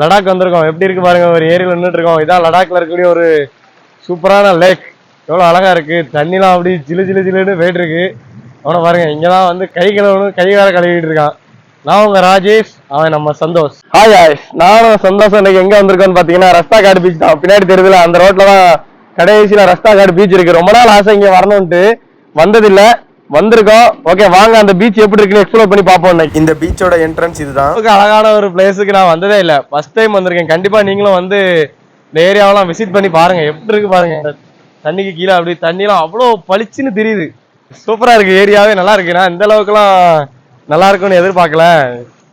லடாக் வந்திருக்கோம். எப்படி இருக்கு பாருங்க ஒரு ஏரியில் நின்றுட்டு இருக்கோம் இதான் லடாக்ல இருக்கக்கூடிய ஒரு சூப்பரான லேக் எவ்வளோ அழகா இருக்கு. தண்ணிலாம் அப்படி ஜிலு ஜிலு ஜிலுன்னு போயிட்டு இருக்கு அவனை பாருங்க இங்கதான் வந்து கை கழுவணும் கை வேற கழுவிட்டு இருக்கான். நான் உங்க ராஜேஷ் அவன் நம்ம சந்தோஷ். ஹாய் ஹாய் நானும் சந்தோஷம். இன்னைக்கு எங்க வந்திருக்கோம்னு பாத்தீங்கன்னா ரஸ்தா காடு பீச் தான். பின்னாடி தெரியுதுல அந்த ரோட்ல தான் கடைசியில ரஸ்தா காடு பீச் இருக்கு. ரொம்ப நாள் ஆசை இங்க வரணும்ட்டு வந்ததில்லை. வந்திருக்கோம். ஓகே வாங்க அந்த பீச் எப்படி இருக்குன்னு எக்ஸ்ப்ளோர் பண்ணி பார்ப்போம் இந்த பீச்சோட என்ட்ரன்ஸ் இதுதான். அழகான ஒரு பிளேஸுக்கு நான் வந்ததே இல்ல. ஃபர்ஸ்ட் டைம் வந்திருக்கேன். கண்டிப்பா நீங்களும் வந்து இந்த ஏரியாவெல்லாம் விசிட் பண்ணி பாருங்க. எப்படி இருக்கு பாருங்க. தண்ணிக்கு கீழே அப்படி தண்ணிலாம் அவ்வளோ பளிச்சுன்னு தெரியுது. சூப்பரா இருக்கு. ஏரியாவே நல்லா இருக்கு. நான் இந்த அளவுக்குலாம் நல்லா இருக்கும்னு எதிர்பார்க்கல.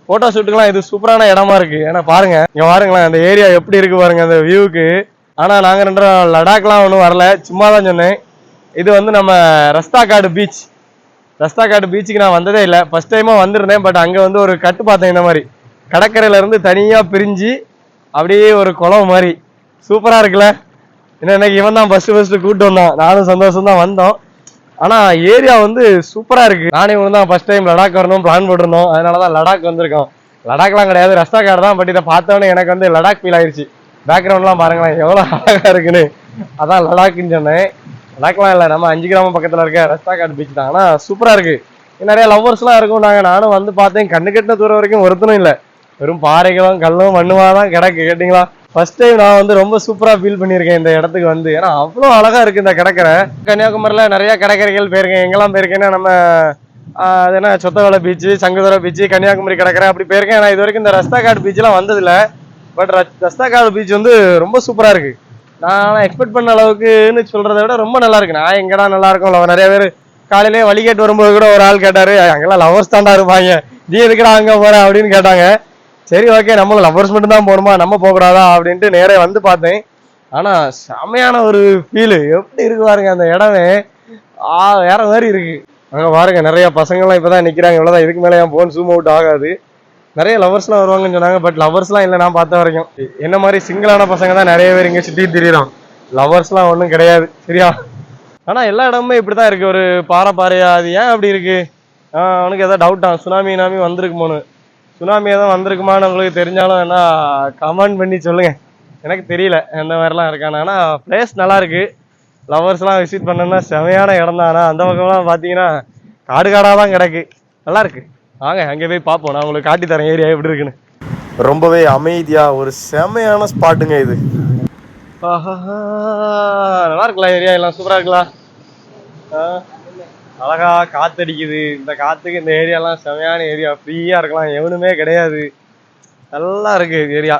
போட்டோ ஷூட்டுக்கெல்லாம் இது சூப்பரான இடமா இருக்கு. ஏன்னா பாருங்க இங்க பாருங்களேன் அந்த ஏரியா எப்படி இருக்கு பாருங்க அந்த வியூக்கு ஆனா நாங்க ரெண்டு லடாக்லாம் ஒன்றும் வரல. சும்மா தான் சொன்னேன். இது வந்து நம்ம ரஸ்தாகாடு பீச் ரஸ்தாக்காட்டு பீச்சுக்கு நான் வந்ததே இல்லை. ஃபர்ஸ்ட் டைமாக வந்திருந்தேன் பட் அங்கே வந்து ஒரு கட்டு பார்த்தேன் இந்த மாதிரி. கடற்கரையிலேருந்து தனியாக பிரிஞ்சு அப்படியே ஒரு குளம் மாதிரி. சூப்பராக இருக்குல்ல? இன்னும் இன்னைக்கு இவன் தான் ஃபஸ்ட்டு ஃபஸ்ட்டு கூட்டு வந்தான். நானும் சந்தோஷம் தான் வந்தோம். ஆனால் ஏரியா வந்து சூப்பராக இருக்குது நானே இவனு தான் ஃபர்ஸ்ட் டைம் லடாக் வரணும் பிளான் போட்டிருந்தோம். அதனால தான் லடாக் வந்திருக்கோம். லடாக்லாம் கிடையாது ரஸ்தாகாடு தான். பட் இதை பார்த்தோன்னே எனக்கு வந்து லடாக் ஃபீல் ஆயிடுச்சு பேக்ரவுண்ட்லாம் பாருங்களேன் எவ்வளோ அழகாக இருக்குன்னு. அதான் லடாக்குன்னு சொன்னேன். நடக்கலாம் இல்லை. நம்ம அஞ்சு கிராமம் பக்கத்தில் இருக்க ரஸ்தாகாடு பீச் தான். ஆனால் சூப்பராக இருக்குது நிறைய லவ்வர்ஸ்லாம் இருக்கும் நாங்கள் நானும் வந்து பார்த்தேன். கண்ணு கட்டின தூரம் வரைக்கும் ஒருத்தனும் இல்லை. வெறும் பாறைகளும் கல்லும் மண்ணுமாக தான் கிடக்கு. கேட்டிங்களா? ஃபர்ஸ்ட் டைம் நான் வந்து ரொம்ப சூப்பராக ஃபீல் பண்ணியிருக்கேன் இந்த இடத்துக்கு வந்து. ஏன்னா அவ்வளோ அழகாக இருக்குது இந்த கடற்கரை. கன்னியாகுமரியில் நிறையா கடற்கரைகள் போயிருக்கேன். எங்கெல்லாம் போயிருக்கேன்னா நம்ம அது என்ன சொத்தவலை பீச்சு சங்குதர பீச்சு கன்னியாகுமரி கடற்கரை அப்படி போயிருக்கேன். ஆனால் இது வரைக்கும் இந்த ரஸ்தா ரஸ்தாகாடு பீச்செலாம் வந்ததில்லை. பட் ரஸ்தா காடு பீச் வந்து ரொம்ப சூப்பராக இருக்குது நான் எக்ஸ்பெக்ட் பண்ண அளவுக்குன்னு சொல்றதை விட ரொம்ப நல்லா இருக்கு. நான் எங்கடா நல்லா இருக்கும்? லவ் நிறைய பேர் காலையிலேயே வழிகேட்டு வரும்போது கூட ஒரு ஆள் கேட்டாரு அங்கெல்லாம் லவர்ஸ் தாண்டா இருப்பாங்க. நீ எதுக்குடா அங்க போற? அப்படின்னு கேட்டாங்க. சரி ஓகே நம்மளும் லவர்ஸ் மட்டும் தான் போகணுமா? நம்ம போகக்கூடாதா? அப்படின்ட்டு நேரே வந்து பார்த்தேன். ஆனா செமையான ஒரு ஃபீலு எப்படி இருக்கு பாருங்க அந்த இடமே. ஆ வேற மாதிரி இருக்கு. அங்க பாருங்க நிறைய பசங்கள்லாம் இப்பதான் நிக்கிறாங்க. இவ்வளவுதான் இதுக்கு மேல என் போன் ஜூம் அவுட் ஆகாது. நிறைய லவர்ஸ்லாம் வருவாங்கன்னு சொன்னாங்க பட் லவர்ஸ்லாம் இல்லை நான் பார்த்த வரைக்கும். என்ன மாதிரி சிங்கிளான பசங்க தான் நிறைய பேர் இங்கே சுற்றி திரியறான். லவர்ஸ்லாம் ஒன்றும் கிடையாது சரியா? ஆனால் எல்லா இடமுமே இப்படி தான் இருக்குது ஒரு பாறை பாறையா அது ஏன் அப்படி இருக்குது அவனுக்கு எதாவது டவுட்டா சுனாமி நாமி வந்திருக்குமோன்னு சுனாமி எதாவது வந்திருக்குமான்னு உங்களுக்கு தெரிஞ்சாலும் என்ன கமெண்ட் பண்ணி சொல்லுங்கள் எனக்கு தெரியல எந்த மாதிரிலாம் இருக்கான்னு. ஆனால் பிளேஸ் நல்லா இருக்கு. லவர்ஸ்லாம் விசிட் பண்ணணும்னா செமையான இடம் தான் ஆனால் அந்த பக்கம்லாம் பார்த்தீங்கன்னா காடு காடாக தான் கிடக்கு. நல்லா இருக்குது வாங்க அங்கே போய் பார்ப்போம். நான் உங்களுக்கு காட்டி தரேன் ஏரியா எப்படி இருக்குன்னு. ரொம்பவே அமைதியா ஒரு செமையான ஸ்பாட்டுங்க இது. நல்லா இருக்குல்ல ஏரியா எல்லாம் சூப்பரா இருக்கலாம் அழகா காத்தடிக்குது. இந்த காத்துக்கு இந்த ஏரியாலாம் செமையான ஏரியா. ஃப்ரீயா இருக்கலாம் எவனுமே கிடையாது. நல்லா இருக்கு ஏரியா.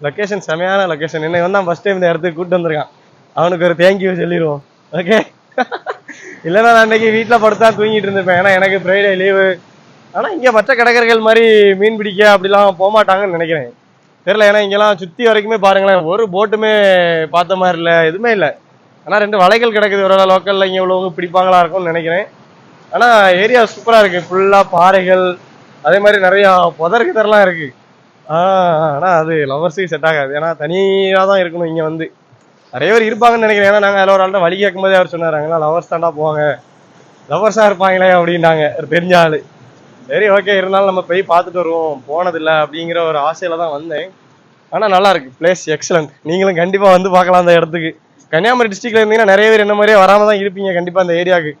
லொக்கேஷன் செமையான லொக்கேஷன் என்ன தான் ஃபர்ஸ்ட் டைம் இந்த இடத்துக்கு கூட்டு வந்திருக்கான். அவனுக்கு ஒரு தேங்க்யூ சொல்லிடுவோம். ஓகே இல்லைன்னா நான் அன்னைக்கு வீட்டில் படுத்தா தூங்கிட்டு இருந்திருப்பேன். ஏன்னா எனக்கு ஃப்ரைடே லீவு ஆனால் இங்கே மற்ற கடற்கரைகள் மாதிரி மீன் பிடிக்க அப்படிலாம் போக மாட்டாங்கன்னு நினைக்கிறேன். தெரில ஏன்னா இங்கெல்லாம் சுற்றி வரைக்குமே பாருங்களேன் ஒரு போட்டுமே பார்த்த மாதிரி இல்லை எதுவுமே இல்லை. ஆனால் ரெண்டு வலைகள் கிடக்குது ஒரு லோக்கலில் இங்கே உள்ளவங்க பிடிப்பாங்களா இருக்கும்னு நினைக்கிறேன். ஆனால் ஏரியா சூப்பராக இருக்குது ஃபுல்லாக பாறைகள் அதே மாதிரி நிறையா புதர் கிதர்லாம் இருக்குது ஆனால் அது லவர்ஸுக்கு செட் ஆகாது. ஏன்னா தனியாக தான் இருக்கணும் இங்கே வந்து. நிறைய பேர் இருப்பாங்கன்னு நினைக்கிறேன். ஏன்னா நாங்கள் அதில் ஒரு ஆள்கிட்ட வழி கேட்கும்போதே அவர் சொன்னாரு லவர்ஸ் தாண்டா போவாங்க. லவர்ஸாக இருப்பாங்களே அப்படின்னாங்க ஒரு தெரிஞ்ச ஆள். சரி ஓகே இருந்தாலும் நம்ம போய் பார்த்துட்டு வருவோம். போனதில்லை அப்படிங்கிற ஒரு ஆசையில தான் வந்தேன். ஆனால் நல்லா இருக்கு. பிளேஸ் எக்ஸலண்ட் நீங்களும் கண்டிப்பாக வந்து பார்க்கலாம் அந்த இடத்துக்கு. கன்னியாகுமரி டிஸ்ட்ரிக்ட்ல இருந்தீங்கன்னா நிறைய பேர் என்ன மாதிரியே வராம தான் இருப்பீங்க கண்டிப்பாக அந்த ஏரியாவுக்கு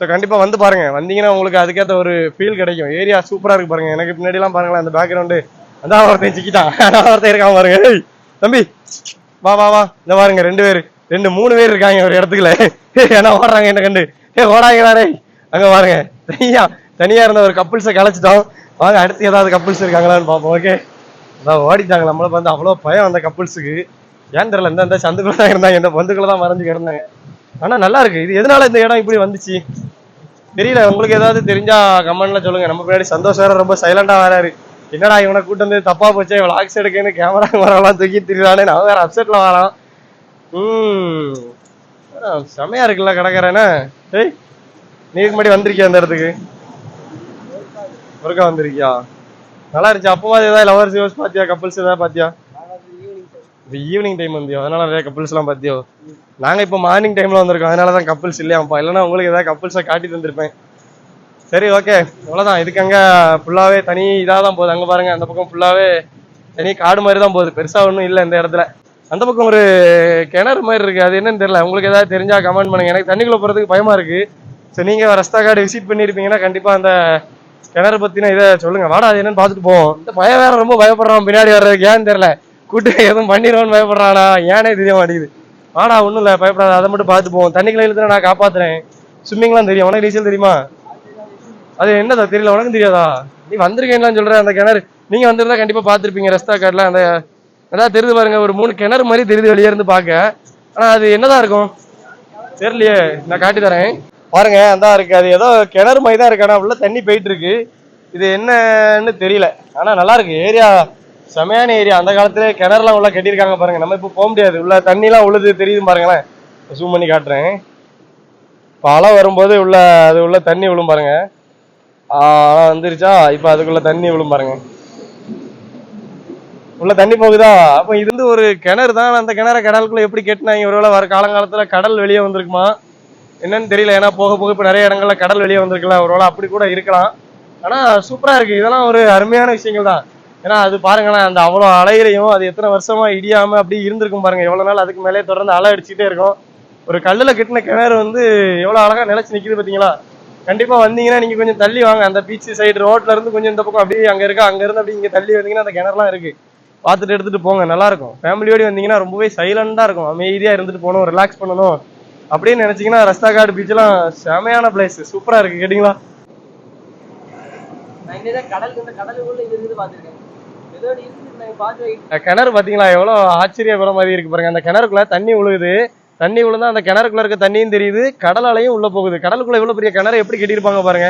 ஸோ கண்டிப்பாக வந்து பாருங்க. வந்தீங்கன்னா உங்களுக்கு அதுக்கேற்ற ஒரு ஃபீல் கிடைக்கும். ஏரியா சூப்பராக இருக்கு பாருங்க. எனக்கு பின்னாடிலாம் பாருங்களேன் அந்த பேக்ரவுண்டு அதான் ஒருத்தன் சிக்கிட்டான். அதான் ஒருத்தன் இருக்கான் பாருங்க. தம்பி வா வா வா. இந்த பாருங்க ரெண்டு பேர். ரெண்டு மூணு பேர் இருக்காங்க ஒரு இடத்துக்குள்ள. ஏன்னா ஓடுறாங்க என்ன கண்டு? ஏ ஓடாங்கடா டேய். அங்க பாருங்க. ஐயா தனியா இருந்த ஒரு கப்புள்ஸை கலைச்சிட்டோம் வாங்க அடுத்து ஏதாவது கப்புள்ஸ் இருக்காங்களான்னு பார்ப்போம் ஓகே அதான் ஓடிட்டாங்க. நம்மளுக்கு வந்து அவ்வளோ பயம் அந்த கப்புள்ஸுக்கு ஏன் தெரியல இந்த இந்த சந்துக்குள்ள தான் இருந்தாங்க இந்த பந்துக்குள்ள தான் மறைஞ்சு கிடந்தாங்க. ஆனா நல்லா இருக்கு. இது எதனால இந்த இடம் இப்படி வந்துச்சு? தெரியல உங்களுக்கு ஏதாவது தெரிஞ்சா கமெண்ட்ல சொல்லுங்க. நம்ம பின்னாடி சந்தோஷம் வேற ரொம்ப சைலண்டா வராரு. என்னடா இவனை கூட்டு வந்து தப்பா போச்சே விளாக்ஸ் எடுக்கன்னு கேமரா வரலாம் தூக்கி திரிறானே நான் வேற அப்செட்ல வரான் ம் செமையா இருக்குல்ல கடற்கரைன்னு ஏய் நீக்கு முன்னாடி வந்திருக்கியா அந்த இடத்துக்கு? ஒருக்கா வந்திருக்கியா? நல்லா இருந்துச்சு. அப்பவாது ஏதாவது லவர்ஸ் யோஸ் பாத்தியா கப்புள்ஸ் ஏதாவது பாத்தியா இப்போ ஈவினிங் டைம் வந்தியோ? அதனால நிறைய கப்புள்ஸ்லாம் எல்லாம் பாத்தியோ நாங்க இப்போ மார்னிங் டைம்ல வந்திருக்கோம். அதனால தான் கப்புள்ஸ் இல்லையாப்பா இல்லைன்னா உங்களுக்கு ஏதாவது கப்புள்ஸை காட்டி தந்திருப்பேன். சரி ஓகே அவ்வளோதான் இதுக்கு அங்க ஃபுல்லாவே தனி இதாக தான் போகுது. அங்க பாருங்க அந்த பக்கம் ஃபுல்லாவே தனி காடு மாதிரி தான் போகுது. பெருசா ஒன்றும் இல்லை இந்த இடத்துல. அந்த பக்கம் ஒரு கிணறு மாதிரி இருக்கு. அது என்னன்னு தெரியல. உங்களுக்கு ஏதாவது தெரிஞ்சா கமெண்ட் பண்ணுங்க. எனக்கு தண்ணிக்குள்ள போறதுக்கு பயமா இருக்கு. ஸோ நீங்க ரஸ்தா காடு விசிட் பண்ணியிருப்பீங்கன்னா கண்டிப்பா அந்த கிணறு பத்தின இதை சொல்லுங்க. வாடா அது என்னன்னு பார்த்துட்டு போவோம். இந்த பய வேற ரொம்ப பயப்படுறான். பின்னாடி வர்றதுக்கு ஏன்னு தெரியல. கூட்டு எதுவும் பண்ணிடுவோம்னு பயப்படுறானா? ஏனே தெரிய மாட்டேங்குது. வாடா ஒன்றும் இல்லை பயப்படாத. அதை மட்டும் பார்த்து போவோம். தண்ணிக்குள்ள நான் காப்பாத்துறேன். ஸ்விம்மிங்லாம் தெரியும். உனக்கு நீச்சல் தெரியுமா? அது என்னதா? தெரியல. உனக்கும் தெரியாதா? நீ வந்திருக்கேன்லாம் சொல்ற அந்த கிணறு. நீங்க வந்திருந்தா கண்டிப்பா பார்த்துருப்பீங்க ரஸ்தா கார்டுல அந்த அதான் தெரியுது பாருங்க ஒரு மூணு கிணறு மாதிரி தெரியுது வெளியே இருந்து பார்க்க. ஆனா அது என்னதான் இருக்கும்? தெரியலையே. நான் காட்டி தரேன். பாருங்க அந்த இருக்கு. அது ஏதோ கிணறு மாதிரி தான் இருக்கு. ஆனா உள்ள தண்ணி போயிட்டு இருக்கு இது என்னன்னு தெரியல. ஆனா நல்லா இருக்கு. ஏரியா செமையான ஏரியா அந்த காலத்துல கிணறுலாம் உள்ள கட்டியிருக்காங்க பாருங்க. நம்ம இப்போ போக முடியாது. உள்ள தண்ணிலாம் உழுது தெரியுது பாருங்களேன். ஜூம் பண்ணி காட்டுறேன். இப்போ அலை வரும்போது உள்ள அது உள்ள தண்ணி விழும் பாருங்க. ஆ, அலை வந்துருச்சா? இப்போ அதுக்குள்ள தண்ணி விழும் பாருங்க. உள்ள தண்ணி போகுதா? அப்போ இது வந்து ஒரு கிணறு தான். அந்த கிணற கடலுக்குள்ள எப்படி கெட்டினாங்க? ஒருவேளை வர காலங்காலத்துல கடல் வெளியே வந்திருக்குமா? என்னன்னு தெரியல ஏன்னா போக போக இப்போ நிறைய இடங்கள்ல கடல் வெளியே வந்திருக்கலாம் ஒருவேளை அப்படி கூட இருக்கலாம். ஆனா சூப்பரா இருக்கு. இதெல்லாம் ஒரு அருமையான விஷயங்கள் தான். ஏன்னா அது பாருங்களேன் அந்த அவ்வளோ அலையிலையும் அது எத்தனை வருஷமா இடியாம அப்படி இருந்திருக்கும் பாருங்க. எவ்வளவு நாள் அதுக்கு மேலே தொடர்ந்து அலை அடிச்சுட்டே இருக்கும். ஒரு கல்லுல கட்டின கிணறு வந்து எவ்வளவு அழகா நிலைச்சு நிக்குது பாத்தீங்களா? கண்டிப்பா வந்தீங்கன்னா நீங்க கொஞ்சம் தள்ளி வாங்க. அந்த பீச் சைடு ரோட்ல இருந்து கொஞ்சம் இந்த பக்கம் அப்படியே அங்க இருக்கா அங்க இருந்து அப்படி இங்க தள்ளி வந்தீங்கன்னா அந்த கிணறுலாம் இருக்கு. பார்த்துட்டு எடுத்துட்டு போங்க. நல்லா இருக்கும். ஃபேமிலியோடு வந்தீங்கன்னா ரொம்பவே சைலண்டாக இருக்கும். அமைதியாக இருந்துட்டு போகணும் ரிலாக்ஸ் பண்ணணும். அப்படின்னு நினைச்சீங்கன்னா ரஸ்தாகாடு பீச்லாம் செமையான பிளேஸ் சூப்பரா இருக்கு கேட்டிங்களா? கிணறு பாத்தீங்களா எவ்வளவு ஆச்சரியப்படுற மாதிரி இருக்கு பாருங்க. அந்த கிணறுக்குள்ள தண்ணி விழுகுது தண்ணி விழுந்தா அந்த கிணறுக்குள்ள இருக்க தண்ணியும் தெரியுது. கடல் அலையும் உள்ள போகுது. கடலுக்குள்ள இவ்வளவு பெரிய கிணறு எப்படி கட்டியிருப்பாங்க பாருங்க.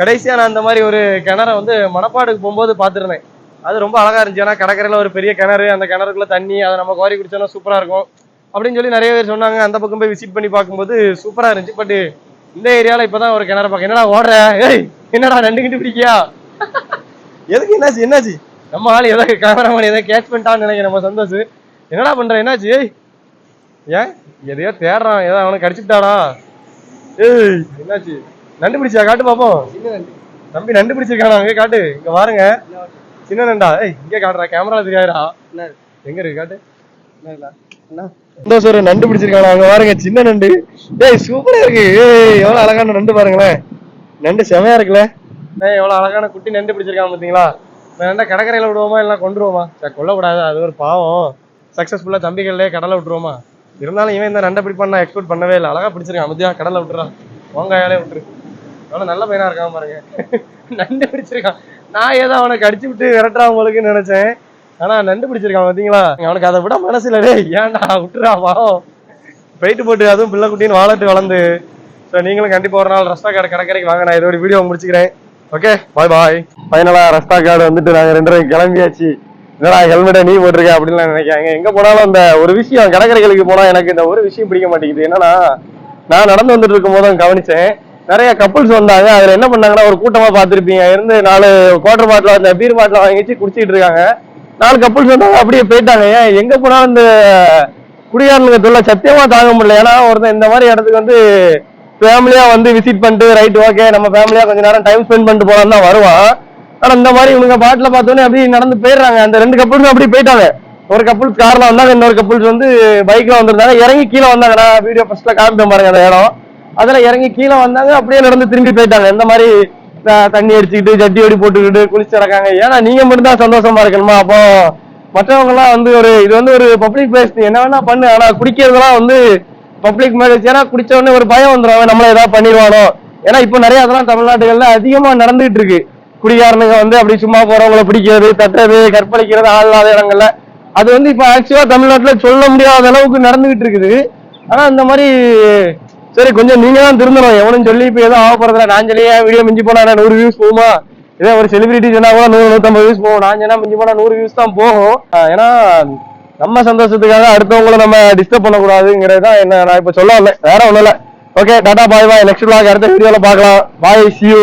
கடைசியா நான் அந்த மாதிரி ஒரு கிணற வந்து மணப்பாடுக்கு போகும்போது பார்த்திருந்தேன். அது ரொம்ப அழகா இருந்துச்சு. ஏன்னா கடற்கரையில ஒரு பெரிய கிணறு அந்த கிணறுக்குள்ள தண்ணி அதை நம்ம கோரி குடிச்சோம்னா சூப்பரா இருக்கும். அப்படின்னு சொல்லி நிறைய பேர் சொன்னாங்க. அந்த பக்கம் போய் விசிட் பண்ணி பார்க்கும்போது சூப்பரா இருந்துச்சு. பட் இந்த ஏரியால இப்பதான் ஒரு கிணறு பார்க்க என்னடா ஓடுற? ஏய் என்னடா நண்டு கிட்டு பிடிக்கியா? எதுக்கு என்னாச்சு? என்னாச்சு? நம்ம ஆள் ஏதோ கேமராமேன் ஏதோ கேட்ச் பண்ணிட்டான்னு நினைக்கிறேன். நம்ம சந்தோஷ். என்னடா பண்ற? என்னாச்சு? ஏய் ஏன்? எதையோ தேடுறான். ஏதோ அவனை கடிச்சுட்டாடா ஏய் என்னாச்சு? நண்டு பிடிச்சா காட்டு பாப்போம். சின்ன நண்டு. தம்பி நண்டு பிடிச்சிருக்கானா? அங்கே காட்டு. இங்க பாருங்க சின்ன நண்டா? ஏய் இங்கே காட்டுறா. கேமரா தெரியாதுடா. என்ன எங்க இருக்கு? காட்டு. சந்தோஷ் ஒரு நண்டு பிடிச்சிருக்கானா அங்க பாருங்க சின்ன நண்டு. ஏய் சூப்பரா இருக்கு. ஏய் எவ்வளவு அழகான நண்டு பாருங்களேன் நண்டு செமையா இருக்குல்ல? ஏய் எவ்வளவு அழகான குட்டி நண்டு பிடிச்சிருக்கான் பாத்தீங்களா? இந்த நண்டை கடற்கரையில விடுவோமா இல்ல கொண்டுருவோமா சரி கொல்லக்கூடாது. அது ஒரு பாவம். சக்சஸ்ஃபுல்லா தம்பிகள்லயே கடலை விட்டுருவோமா? இருந்தாலும் இவன் இந்த நண்டை பிடிப்பான் நான் எக்ஸ்பெக்ட் பண்ணவே இல்லை. அழகா பிடிச்சிருக்கான் மத்தியா கடலை விட்டுறான். உங்காயாலே விட்டுரு. எவ்வளவு நல்ல பையனா இருக்கான் பாருங்க. நண்டு பிடிச்சிருக்கான். நான் ஏதோ அவனை கடிச்சு விட்டு விரட்டுறான் உங்களுக்கு நினைச்சேன். ஆனா நண்டு பிடிச்சிருக்கான் பாத்தீங்களா? அவனுக்கு அதை விட மனசுல ஏன்டா விட்டுறா பாவம் போயிட்டு போட்டு அதுவும் பிள்ளை குட்டின்னு வாழட்டு வளர்ந்து. ஸோ நீங்களும் கண்டிப்பா ஒரு நாள் ரஸ்தா கார்டு கடற்கரைக்கு வாங்க. நான் இதோட வீடியோ முடிச்சுக்கிறேன். ஓகே பாய் பாய் ஃபைனலா ரஸ்தா கார்டு வந்துட்டு நாங்க ரெண்டு பேரும் கிளம்பியாச்சு. என்னடா ஹெல்மெட்டை நீ போட்டிருக்க? அப்படின்னு நினைக்காங்க. எங்க போனாலும் அந்த ஒரு விஷயம் கடற்கரைகளுக்கு போனா எனக்கு இந்த ஒரு விஷயம் பிடிக்க மாட்டேங்குது. என்னன்னா நான் நடந்து வந்துட்டு இருக்கும் போதும் கவனிச்சேன். நிறைய கப்புள்ஸ் வந்தாங்க. அதுல என்ன பண்ணாங்கன்னா ஒரு கூட்டமா பார்த்திருப்பீங்க. இருந்து நாலு குவார்டர் பாட்டில் அந்த பீர் பாட்டில் வாங்கி வச்சு குடிச்சிட்டு இருக்காங்க. நாலு கப்புள்ஸ் வந்தாங்க அப்படியே போயிட்டாங்க. ஏன் எங்க போனாலும் இந்த குடியாரனுங்க தொல்லை சத்தியமா தாங்க முடியல. ஏன்னா ஒருத்தன் இந்த மாதிரி இடத்துக்கு வந்து ஃபேமிலியா வந்து விசிட் பண்ணிட்டு ரைட் ஓகே நம்ம ஃபேமிலியா கொஞ்ச நேரம் டைம் ஸ்பெண்ட் பண்ணிட்டு போலாம் தான் வருவான். ஆனா இந்த மாதிரி இவங்க பாட்டுல பார்த்தோன்னே அப்படியே நடந்து போயிடுறாங்க. அந்த ரெண்டு கப்புள்ஸும் அப்படியே போயிட்டாங்க. ஒரு கப்புள்ஸ் கார்ல வந்தாங்க இன்னொரு கப்புள்ஸ் வந்து பைக்ல வந்திருந்தாங்க. இறங்கி கீழே வந்தாங்க நான் வீடியோ ஃபர்ஸ்ட்ல காமிப்பேன் பாருங்க அந்த இடம். அதுல இறங்கி கீழே வந்தாங்க அப்படியே நடந்து திரும்பி போயிட்டாங்க. இந்த மாதிரி தண்ணி அடிச்சுக்கிட்டு ஜட்டி ஓடி போட்டுக்கிட்டு குளிச்சு நடக்காங்க. ஏன்னா நீங்க மட்டும் தான் சந்தோஷமா இருக்கணுமா? அப்போ மற்றவங்க எல்லாம் வந்து ஒரு இது வந்து ஒரு பப்ளிக் பிளேஸ் என்ன வேணா பண்ணு. ஆனா குடிக்கிறதுலாம் வந்து பப்ளிக் மேரேஜ் ஏன்னா குடிச்ச உடனே ஒரு பயம் வந்துடும் அவன் நம்மள ஏதாவது பண்ணிடுவானோ? ஏன்னா இப்போ நிறைய அதெல்லாம் தமிழ்நாட்டுகள்ல அதிகமா நடந்துகிட்டு இருக்கு. குடிகாரனுங்க வந்து அப்படி சும்மா போறவங்கள பிடிக்கிறது தட்டுறது கற்பழிக்கிறது ஆள் இல்லாத இடங்கள்ல. அது வந்து இப்போ ஆக்சுவலா தமிழ்நாட்டுல சொல்ல முடியாத அளவுக்கு நடந்துகிட்டு இருக்குது. ஆனா இந்த மாதிரி சரி கொஞ்சம் நீங்க தான் திருந்தணும். எவனும் சொல்லி இப்போ எதுவும் ஆக போறதில்ல. நான் சொல்லி வீடியோ மிஞ்சி போனா நூறு வியூஸ் போகுமா? இதே ஒரு செலிபிரிட்டி சொன்னா கூட நூறு நூத்தம்பது வியூஸ் போகும். நான் சொன்னா மிஞ்சி போனா நூறு வியூஸ் தான் போகும். ஏன்னா நம்ம சந்தோஷத்துக்காக அடுத்தவங்கள நம்ம டிஸ்டர்ப் பண்ணக்கூடாதுங்கிறது தான் என்ன நான் இப்ப சொல்ல வரல. வேற ஒண்ணும் இல்ல. Okay tata bye bye next vlog அடுத்த வீடியோல பார்க்கலாம். பாய் see